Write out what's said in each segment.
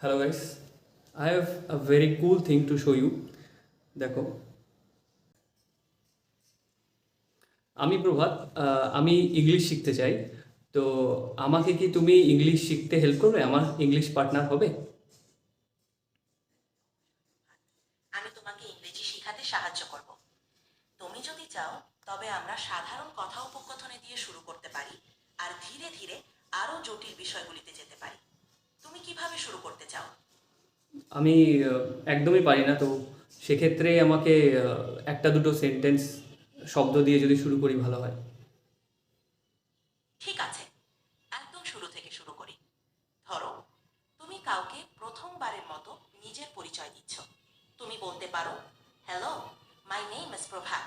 Hello guys I have a very cool thing to show you দেখো। আমি প্রভাত আমি English শিখতে চাই। তো আমাকে কি তুমি ইংলিশ শিখতে হেল্প করবে? আমার ইংলিশ পার্টনার হবে? আমি তোমাকে ইংরেজি শেখাতে সাহায্য করব। তুমি যদি চাও, তবে আমরা সাধারণ কথা উপকথনে দিয়ে শুরু করতে পারি, আর ধীরে ধীরে আরও জটিল বিষয়গুলিতে যেতে পারি। তুমি কীভাবে শুরু করতে চাও? আমি একদমই পারি না। তো সেক্ষেত্রে আমাকে একটা দুটো সেন্টেন্স শব্দ দিয়ে যদি শুরু করি ভালো হয়। ঠিক আছে। একদম শুরু থেকে শুরু করি। ধরো তুমি কাউকে প্রথমবারের মতো নিজের পরিচয় দিচ্ছ। তুমি বলতে পারো hello my name is Prabhat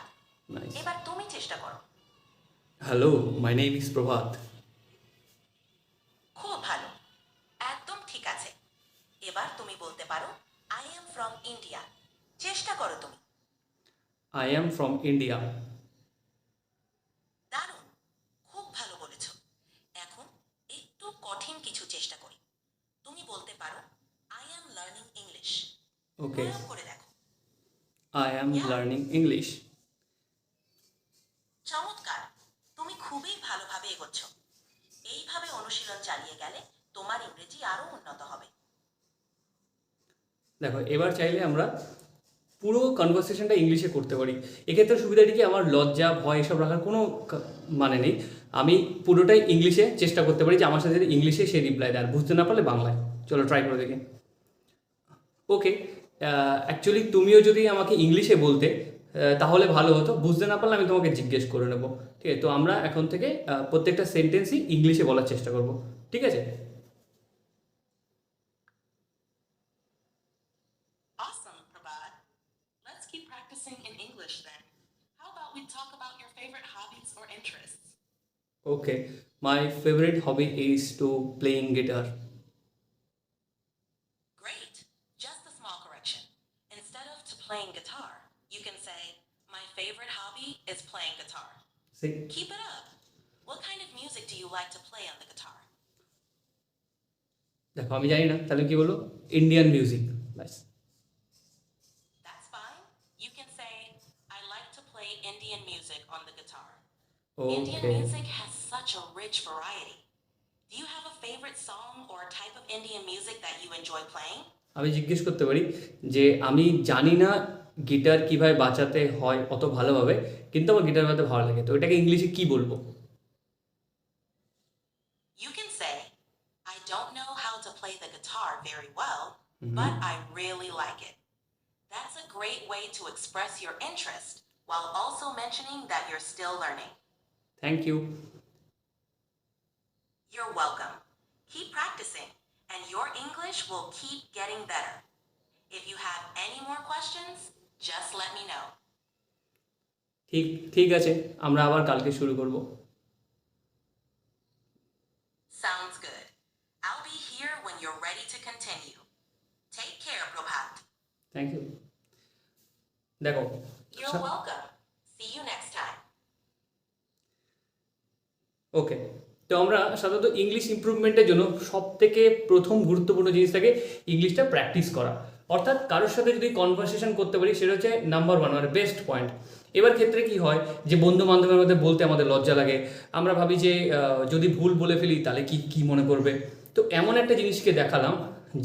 এবার তুমি চেষ্টা করো। Hello my name is Prabhat খুব ভালো একদম ঠিক আছে এবার তুমি বলতে পারো আই এম ফ্রম ইন্ডিয়া চেষ্টা করো তুমি। আই অ্যাম ফ্রম ইন্ডিয়া দারুণ। খুব ভালো বলেছ। এখন একটু কঠিন কিছু চেষ্টা করি। তুমি বলতে পারো I am learning English okay করে দেখো। আই অ্যাম লার্নিং ইংলিশ চমৎকার। তুমি খুবই ভালোভাবে এগোচ্ছ। এইভাবে অনুশীলন চালিয়ে গেলে তোমার ইংরেজি আরও উন্নত হবে। দেখো, এবার চাইলে আমরা পুরো কনভারসেশনটা ইংলিশে করতে পারি। এক্ষেত্রে সুবিধাটি কি? আমার লজ্জা, ভয় এসব রাখার কোনো মানে নেই। আমি পুরোটাই ইংলিশে চেষ্টা করতে পারি যে আমার সাথে ইংলিশে সে রিপ্লাই দেয়। আর বুঝতে না পারলে বাংলায়। চলো ট্রাই করে দেখি। ওকে অ্যাকচুয়ালি তুমিও যদি আমাকে ইংলিশে বলতে তাহলে ভালো হতো। বুঝতে না পারলে আমি তোমাকে জিজ্ঞেস করে নেব। ঠিক আছে? তো আমরা এখন থেকে প্রত্যেকটা সেন্টেন্সই ইংলিশে বলার চেষ্টা করব। ঠিক আছে? practicing in English then. How about we talk about your favorite hobbies or interests? Okay my favourite hobby is to playing guitar Great. Just a small correction. Instead of to playing guitar, you can say, My favorite hobby is playing guitar. Say Keep it up. What kind of music do you like to play on the guitar? দেখো আমি জানি না তাহলে কি বলো Indian music Indian music has such a rich variety. Do you have a favorite song or type of Indian music that you enjoy playing? আমি জিজ্ঞেস করতে পারি যে আমি জানি না গিটার কীভাবে বাঁচাতে হয় অত ভালোভাবে কিন্তু আমার গিটার বাজাতে ভালো লাগে তো এটাকে ইংলিশে কি বলব You can say, I don't know how to play the guitar very well, but I really like it. That's a great way to express your interest while also mentioning that you're still learning. Thank you You're welcome. Keep practicing, and your English will keep getting better. If you have any more questions, just let me know. ঠিক ঠিক আছে আমরা আবার কালকে শুরু করব Sounds good. I'll be here when you're ready to continue. Take care, Prabhat. Thank you দেখো You're welcome. ওকে তো আমরা সাধারণত ইংলিশ ইমপ্রুভমেন্টের জন্য সব থেকে প্রথম গুরুত্বপূর্ণ জিনিস থাকে ইংলিশটা প্র্যাকটিস করা। অর্থাৎ কারোর সাথে যদি কনভারসেশন করতে পারি, সেটা হচ্ছে নাম্বার ওয়ান মানে বেস্ট পয়েন্ট এবার ক্ষেত্রে কি হয় যে বন্ধু বান্ধবের মধ্যে বলতে আমাদের লজ্জা লাগে। আমরা ভাবি যে যদি ভুল বলে ফেলি, তাহলে কি কি মনে করবে? তো এমন একটা জিনিসকে দেখালাম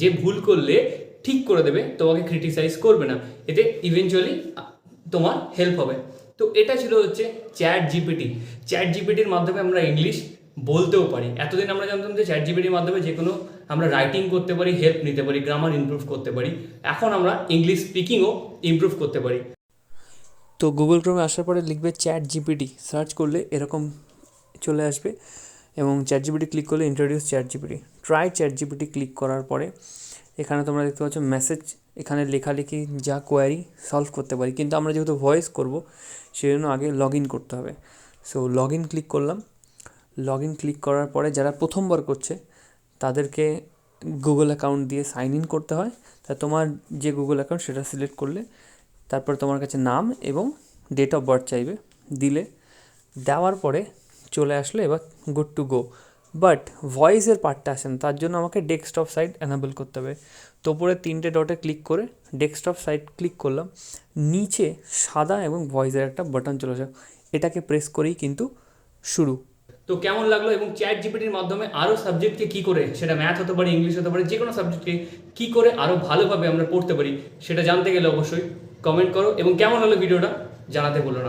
যে ভুল করলে ঠিক করে দেবে, তোমাকে ক্রিটিসাইজ করবে না। এতে ইভেনচুয়ালি তোমার হেল্প হবে। তো এটা ছিল হচ্ছে চ্যাট জিপিটি চ্যাট জিপিটির মাধ্যমে আমরা ইংলিশ বলতেও পারি। এতদিন আমরা জানতাম যে চ্যাট জিপিটির মাধ্যমে যে কোনো আমরা রাইটিং করতে পারি হেল্প নিতে পারি গ্রামার ইমপ্রুভ করতে পারি। এখন আমরা ইংলিশ স্পিকিংও ইমপ্রুভ করতে পারি। তো গুগল ক্রোমে আসার পরে লিখবে চ্যাট জিপিটি সার্চ করলে এরকম চলে আসবে এবং চ্যাট জিপিটি ক্লিক করলে introduce ChatGPT try ChatGPT click করার পরে এখানে তোমরা দেখতে পাচ্ছ মেসেজ এখানে লেখালেখি যা কোয়ারি সলভ করতে পারি। কিন্তু আমরা যেহেতু ভয়েস করব সেই জন্য আগে লগ ইন করতে হবে। সো লগ ইন ক্লিক করলাম। লগ ইন ক্লিক করার পরে যারা প্রথমবার করছে, তাদেরকে গুগল অ্যাকাউন্ট দিয়ে সাইন ইন করতে হয়। তা তোমার যে গুগল অ্যাকাউন্ট সেটা সিলেক্ট করলে তারপর তোমার কাছে নাম এবং ডেট অফ বার্থ চাইবে। দিলে, দেওয়ার পরে চলে আসলে এবার গুড টু গো বাট ভয়েসের পার্টটা আসে না, তার জন্য আমাকে ডেস্কটপ সাইট অ্যানাবেল করতে হবে। তো উপরে তিনটে ডটে ক্লিক করে ডেস্কটপ সাইট ক্লিক করলাম। নিচে সাদা এবং ভয়েসের একটা বাটন চলে আসে। এটাকে প্রেস করেই কিন্তু শুরু। তো কেমন লাগল এবং চ্যাট জিপিটির মাধ্যমে আরও সাবজেক্টকে কী করে, সেটা ম্যাথ হতে পারে ইংলিশ হতে পারে, যে কোনো সাবজেক্টকে কী করে আরও ভালোভাবে আমরা পড়তে পারি, সেটা জানতে গেলে অবশ্যই কমেন্ট করো। এবং কেমন হলো ভিডিওটা জানাতে বলো না।